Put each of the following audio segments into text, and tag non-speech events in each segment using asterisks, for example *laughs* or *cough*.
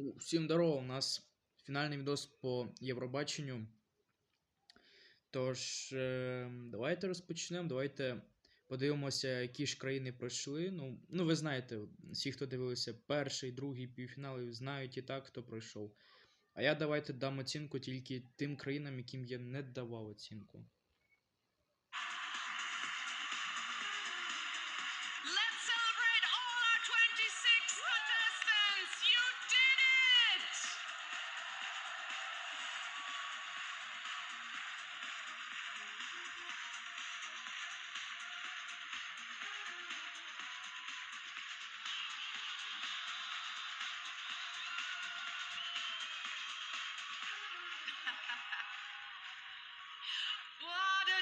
Всім здорово, у нас фінальний відос по Євробаченню. Тож, е, давайте розпочнемо. Давайте подивимося, які ж країни пройшли. Ну, ну, ви знаєте, всі, хто дивилися перший, другий півфінали, знають і так, хто пройшов. А я давайте дам оцінку тільки тим країнам, яким я не давав оцінку.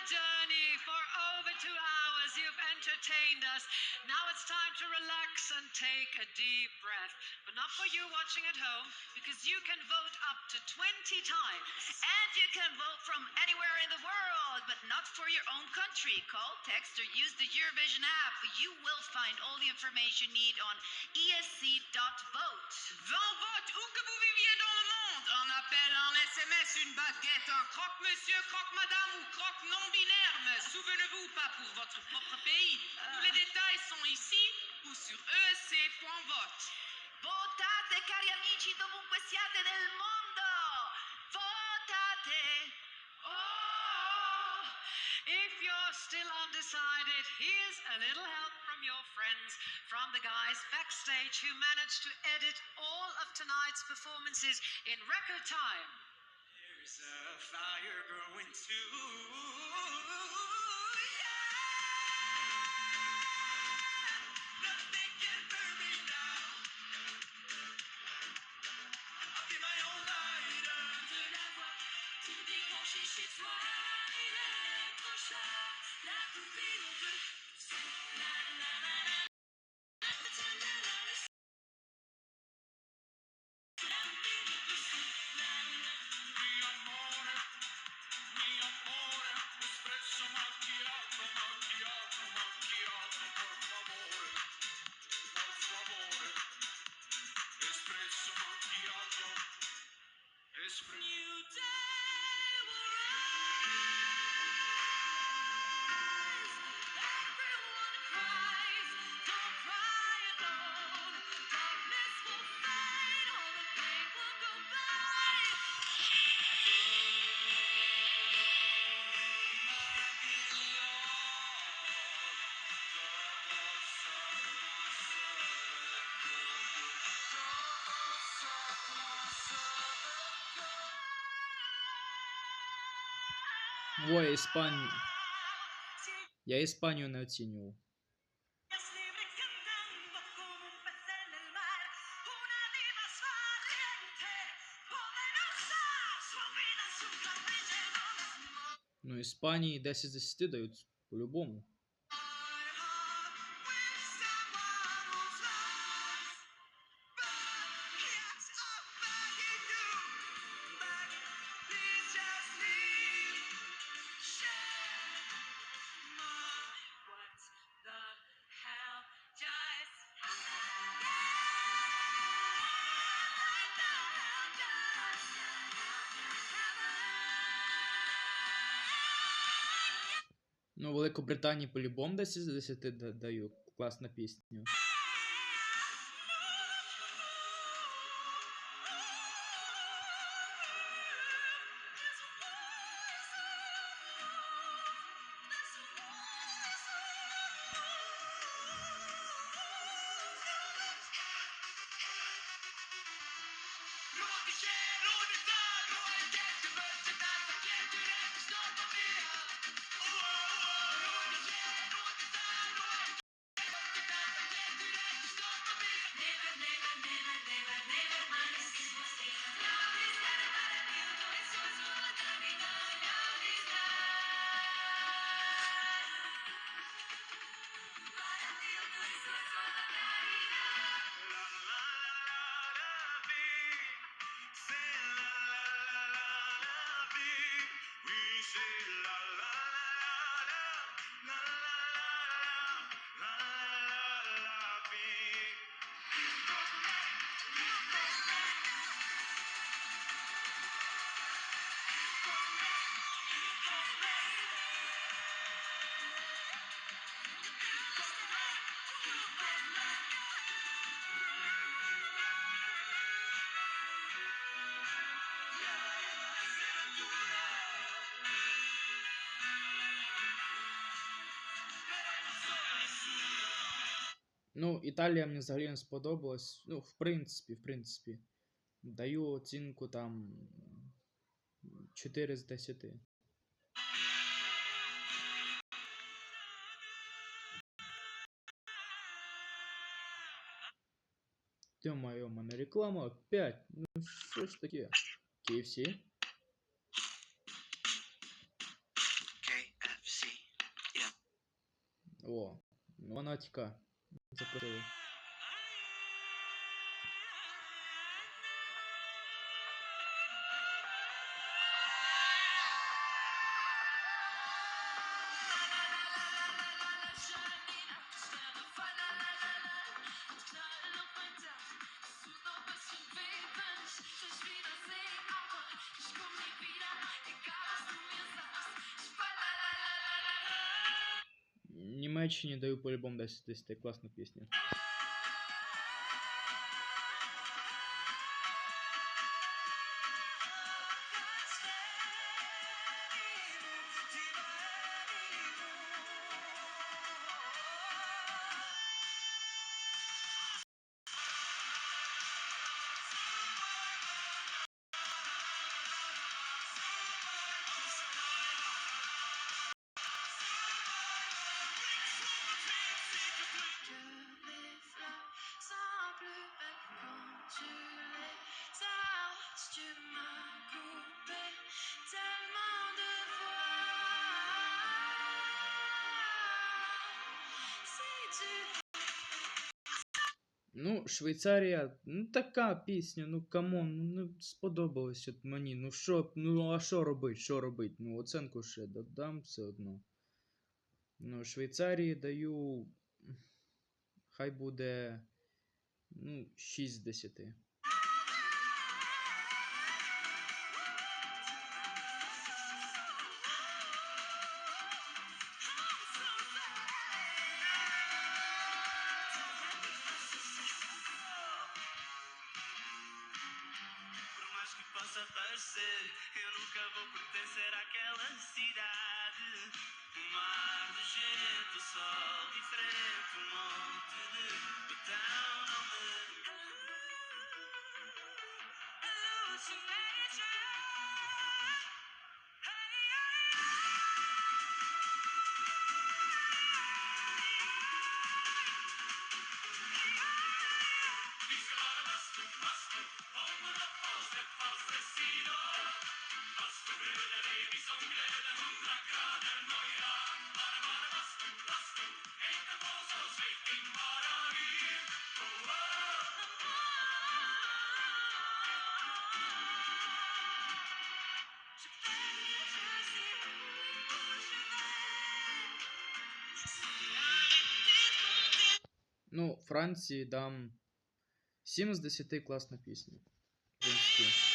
Journey! For over two hours you've entertained us. Now it's time to relax and take a deep breath. But not for you watching at home, because you can vote up to 20 times. And you can vote from anywhere in the world, but not for your own country. Call, text, or use the Eurovision app. You will find all the information you need on esc.vote. 20 votes, où que vous viviez dans le monde. Un appel, un SMS, une baguette, un croque-monsieur, croque-madame ou croque-non-binaire. Souvenez-vous, pas pour votre propre pays. Tous les détails sont ici ou sur E esc.vote. Votate, cari amici, dovunque siate nel mondo! Votate! Oh, if you're still undecided, here's a little help from your friends, from the guys backstage who managed to edit all of tonight's performances in record time. There's a fire growing too. poderosa, su vida, su cabello, las Ну, Іспанії 10 з 10 дають по-любому. Ну, Великобританії по-любому 10 з 10 да- даю. Класна пісня. Ну, Італія мені взагалі не сподобалась. Ну, в принципі, в принципі. Даю оцінку там 4 з 10. Ё-моё, у мене реклама опять. Ну що ж таке? KFC? KFC. О, ну вона тіка. 这个 Німеччині даю по-любому 10 з 10. Класна пісня. Ну, Швейцарія, ну така пісня, ну камон, ну не сподобалось от мені. Ну що, ну а що робить? Що робить? Ну, оценку ще додам все одно. Ну, Швейцарії даю. Хай буде. Ну, 6 з 10. Cidade. Um mar de gente, o sol diferente, um monte de botão não me. Ну, Франції дам 7 з 10 класна пісня. В принципі.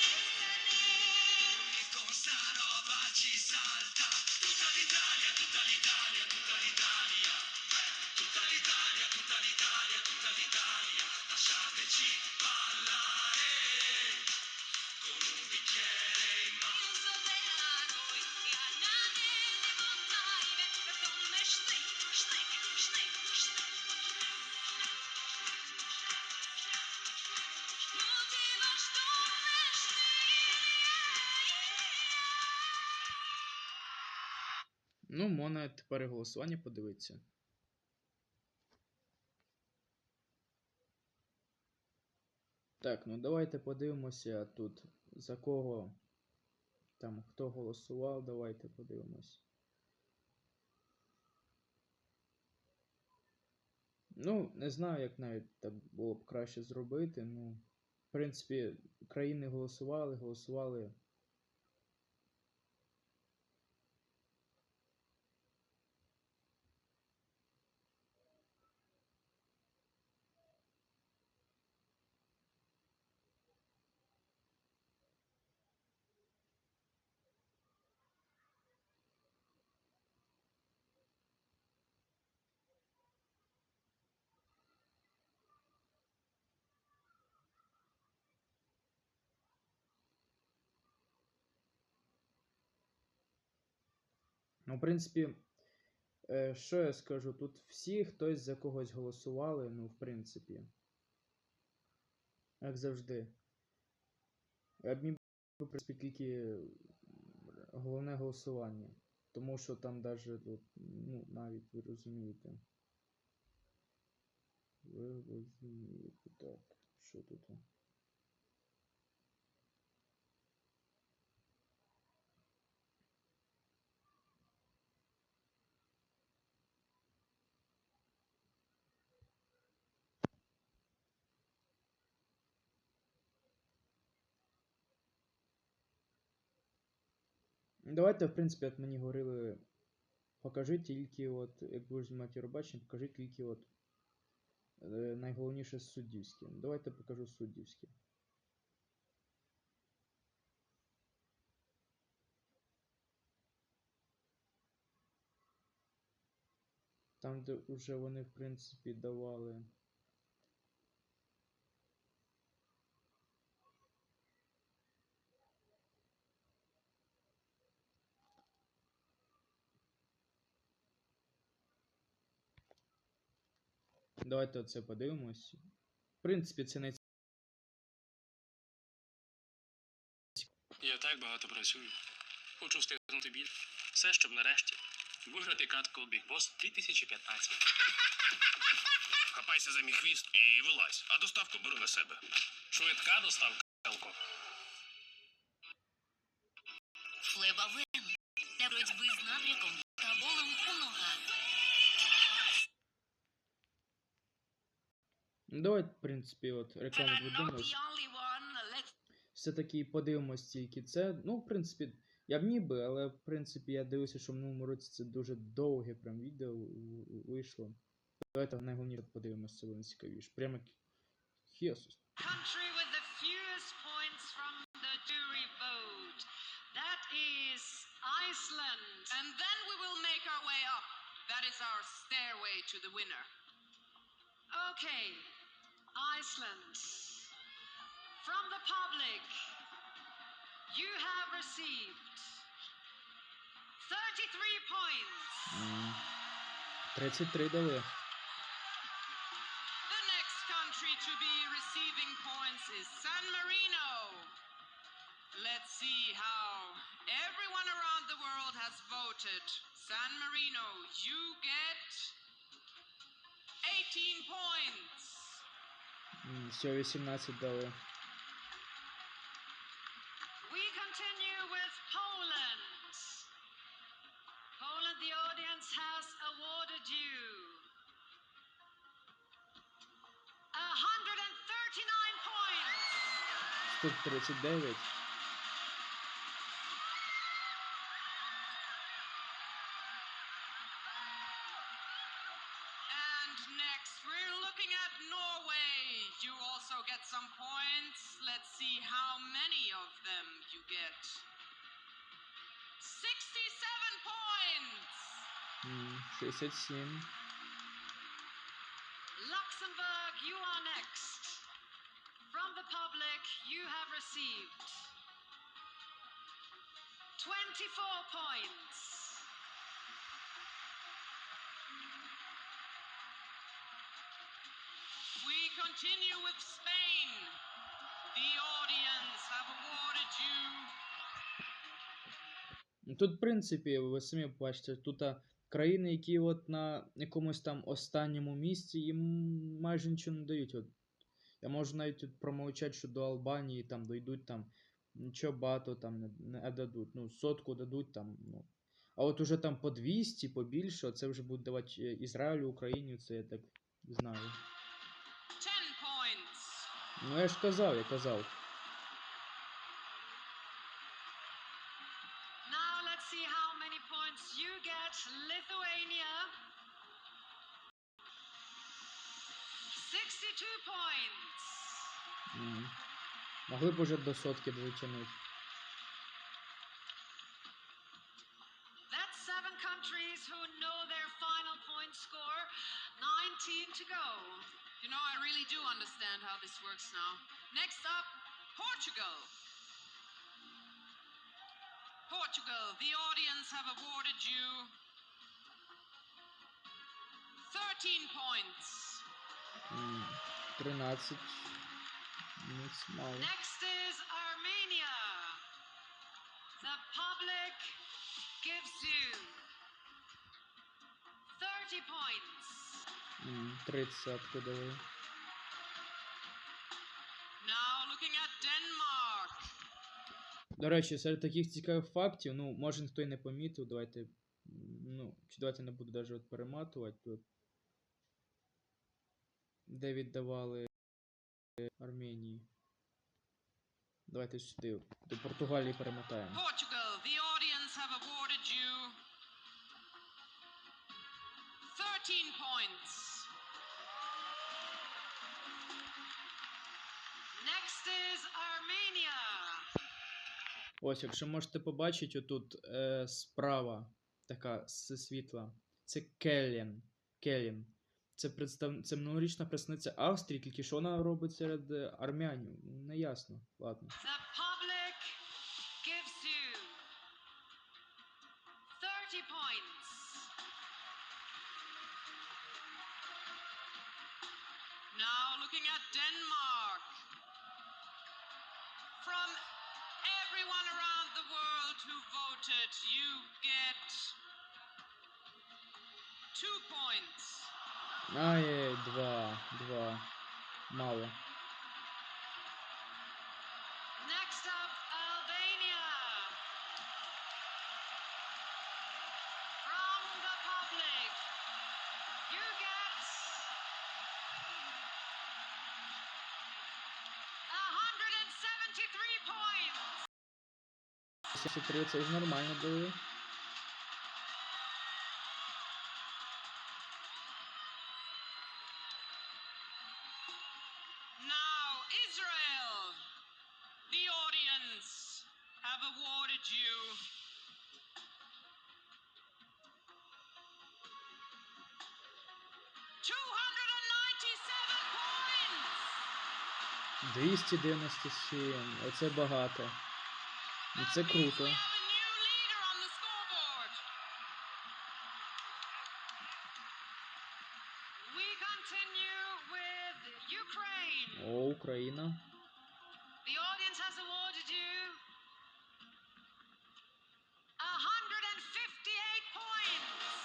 Можна тепер голосування подивитися. Так, ну давайте подивимося тут за кого там хто голосував, давайте подивимось. Ну, не знаю, як навіть так було б краще зробити. Ну, в принципі, країни голосували, голосували. Ну, в принципі, Е, що я скажу? Тут всі хтось за когось голосували, ну, в принципі. Як завжди. Я б міг в принципі, тільки головне голосування. Тому що там даже ну, навіть ви розумієте. Ви розумієте, так. Що тут? Давайте, в принципі, як мені говорили, покажи тільки от, як будеш знімати Євробачення, покажи тільки от е, найголовніше суддівське. Давайте покажу суддівське. Там, де вже вони, в принципі, давали. Давайте оце подивимось. В принципі, це не Я так багато працюю. Хочу встигнути більше. Все, щоб нарешті виграти катку Big Boss 2015. Хапайся за мій хвіст і вилазь, а доставку беру на себе. Швидка доставка. Елко. Флебавен для боротьби з надряком та болем у ногах. Ну, Давайте, в принципі, от рекламу. Let's Все-таки подивимось тільки це. Ну, в принципі, я б ніби, але в принципі я дивився, що в минулому році це дуже довге прям відео вийшло. Давайте найголовніше подивимось, це буде цікавіше. Прямо Хесус. country with the fewest points from the jury vote. That is Iceland. And then we will make our way up. That is our stairway to the winner. Okay, Iceland. From the public, you have received 33 points. М, 33 дали. The next country to be receiving points is San Marino. Let's see how everyone around the world has voted. San Marino, you М, Всього 18 дали. We continue with Poland. Poland, the audience has awarded you 139 points. 139. М, 67. Luxembourg, you are next. From the public, you have received 24 points. We continue with Spain. The audience have awarded you Ну, Тут, в принципі, ви самі бачите, тут а, країни, які от на якомусь там останньому місці, їм майже нічого не дають. От, я можу навіть промовчати, що до Албанії там дойдуть там нічого багато там не, не дадуть. Ну, сотку дадуть там. Ну. А от уже там по 200, побільше, це вже будуть давати е, Ізраїлю, Україні, це я так знаю. 10. Ну я ж казав, я казав. 62 points. М. Могли б уже до сотки дотягнути. That's seven countries who know their final point score. 19 to go. You know, I really do understand how this works now. Next up, Portugal. Portugal, the audience have awarded you points. М, 13. Ну, це мало. Next is Armenia. The public gives you 30 points. М, 30 дали. Now looking at Denmark. До речі, серед таких цікавих фактів, ну, може ніхто і не помітив, давайте. Ну, чи давайте не буду навіть перематувати. Де віддавали Арменії. Давайте сюди, до Португалії перемотаємо. Portugal, the audience have awarded you 13 points. Next is Armenia. Ось, якщо можете побачити, отут е, справа така с- світла. Це Келлен. Келлен. Це представ... це минулорічна представниця Австрії, вона робить серед е, армянів. Ну, Не ясно. Ладно. The public gives you 30 points. Now looking at Denmark. From everyone around the world who voted, you get two points. Ojej, dwa, dwa. Mało. Jeszcze kryje coś normalne były. 297. Оце багато. Ну це круто. О, Україна. The audience has awarded you 158 points.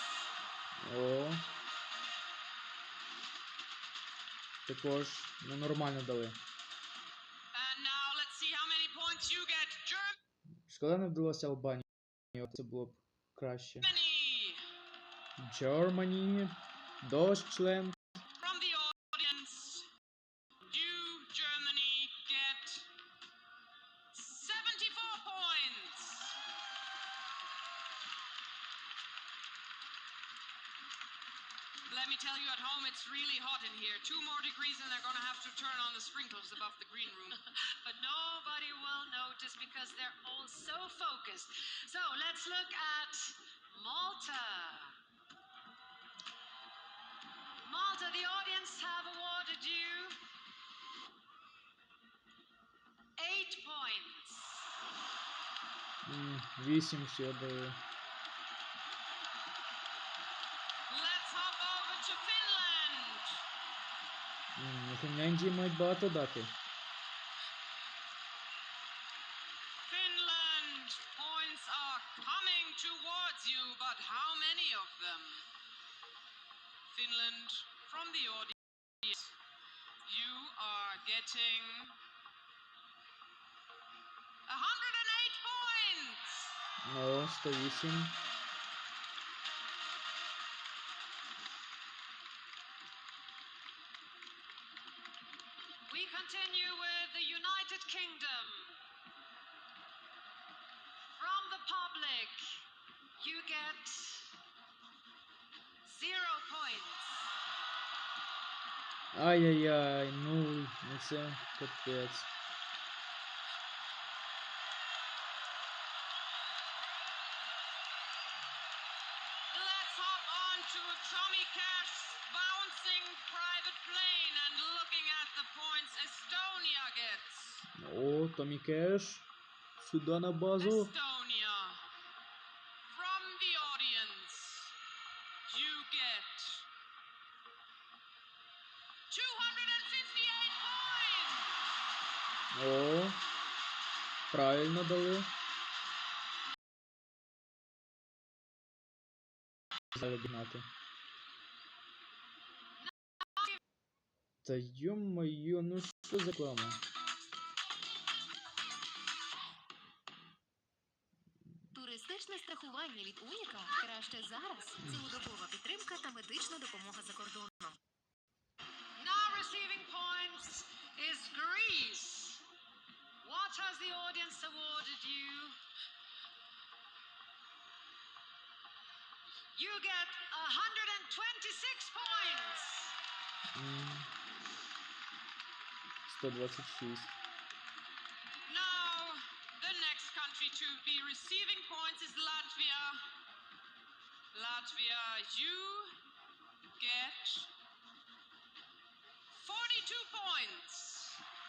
О. Також ну, нормально дали. Шкода не вдалося Албанії. Це було б краще. Germany. Germany. Deutschland. tell you at home, it's really hot in here. Two more degrees and they're going to have to turn on the sprinklers above the green room. *laughs* But nobody will notice because they're all so focused. So let's look at Malta. Malta, the audience have awarded you eight points. М, Вісім всього дали. Finlandii mai bat o dată. Finland points are coming towards you, but how many of them? Finland from the audience. You are getting 108 points. No, stay listening. Kingdom. From the public, you get zero points. Ай-яй-яй, ну, ну це капець. О, Томі Кеш. Сюди на базу. Estonia, from the audience, you get 258 points. О, правильно дали. Зараз обігнати. Та йо-моє, ну що за реклама? Страхування від Уніка краще зараз. Цілодобова підтримка та медична допомога за кордоном. Now receiving points is Greece. What has the audience awarded you? You get 126 points. 126. receiving points is Latvia. Latvia, you get 42 points.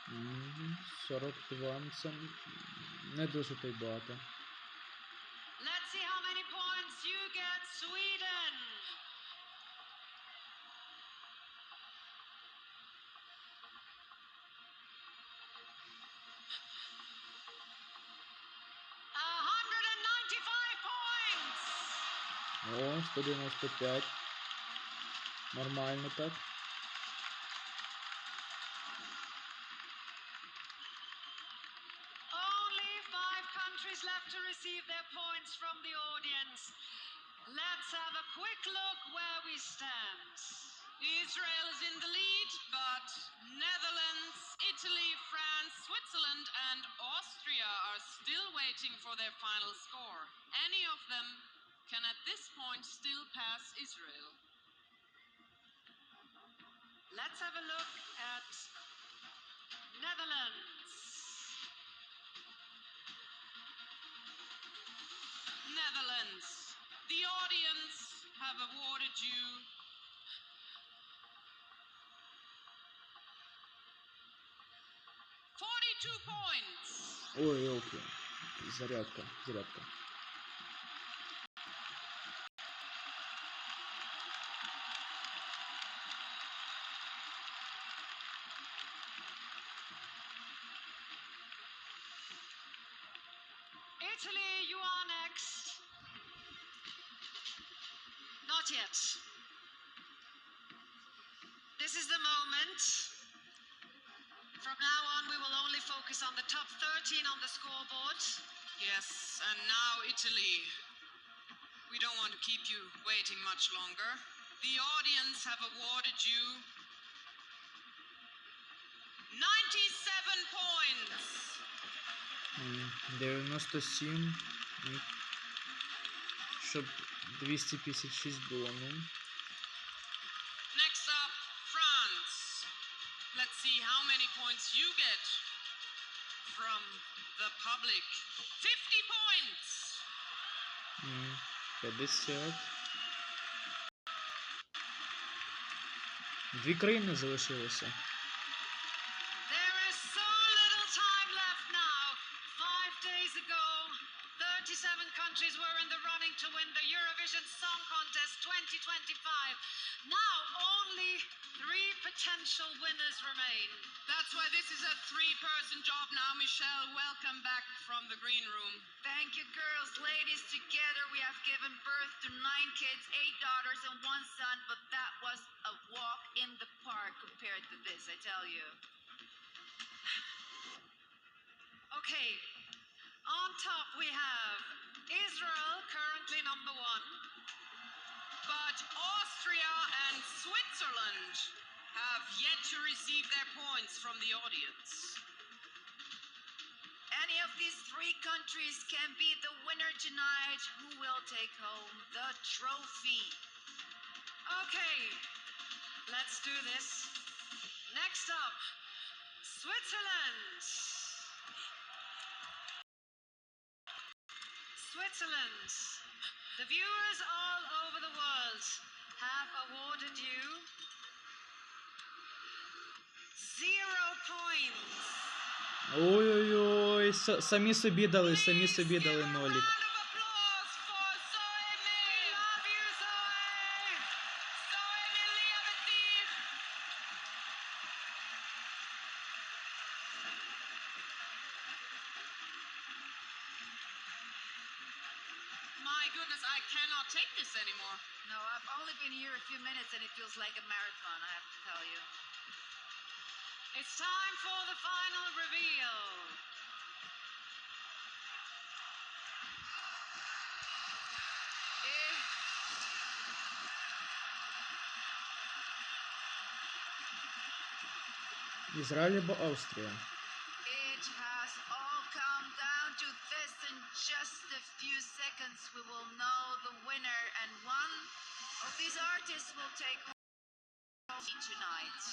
М, 42, ну це не дуже то й багато. Points from the audience. Let's have a quick look where we stand. Israel is in the lead, but Netherlands, Italy, France, Switzerland, and Austria are still waiting for their final score. Any of them can at this point still pass Israel. Let's have a look at Netherlands. Netherlands. The audience have awarded you forty-two points. Ой, елки. Зарядка, зарядка. Italy, you are next. Not yet. This is the moment. From now on, we will only focus on the top 13 on the scoreboard. Yes, and now Italy. We don't want to keep you waiting much longer. The audience have awarded you 97. Щоб 256 було, ну. Next up, France. Let's see how many points you get from the public. 50 points. М, 50. Дві країни залишилося. Austria and Switzerland have yet to receive their points from the audience. Any of these three countries can be the winner tonight. Who will take home the trophy? Okay, let's do this. Next up, Switzerland. Switzerland. The viewers all over the world have awarded you zero points. Ой-ой-ой, самі собі дали, самі собі дали нолік. goodness, I cannot take this anymore. No, I've only been here a few minutes and it feels like a marathon, I have to tell you. It's time for the final reveal. Eh, Ізраїль або Tonight.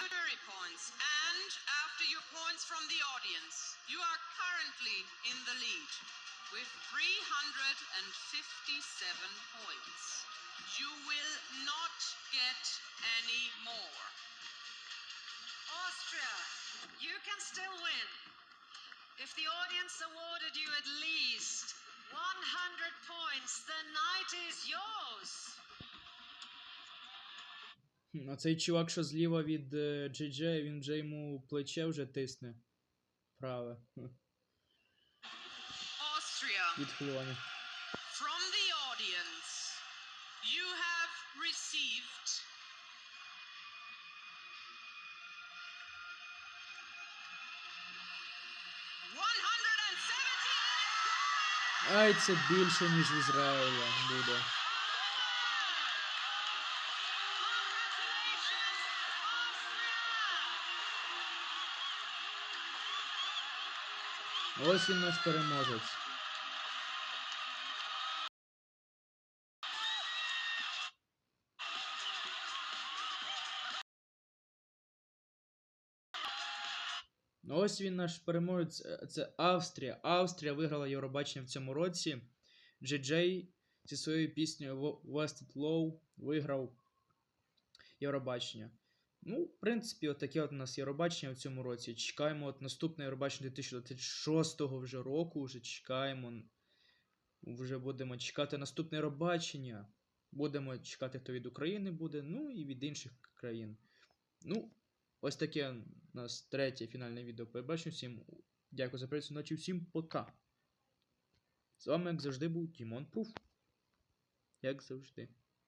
Jury points. And after your points from the audience, you are currently in the lead with 357 points. You will not get any more. Austria, you can still win. If the audience awarded you at least 100 points, the night is yours. А цей чувак, що зліва від е, Джей він вже йому плече вже тисне. Праве. Від хвилювання. from the audience, you have received Ай, це більше, ніж в Ізраїля буде. Ось він наш переможець. Ось він наш переможець. Це Австрія. Австрія виграла Євробачення в цьому році. Джей зі своєю піснею Wo- Wasted Low виграв Євробачення. Ну, в принципі, от от у нас Євробачення в цьому році. Чекаємо от наступне Євробачення 2026 вже року. Вже чекаємо. Вже будемо чекати наступне Євробачення. Будемо чекати, хто від України буде, ну і від інших країн. Ну, ось таке у нас третє фінальне відео по Євробаченню. Всім дякую за перегляд, ночі, всім пока. З вами, як завжди, був Дімон Пруф. Як завжди.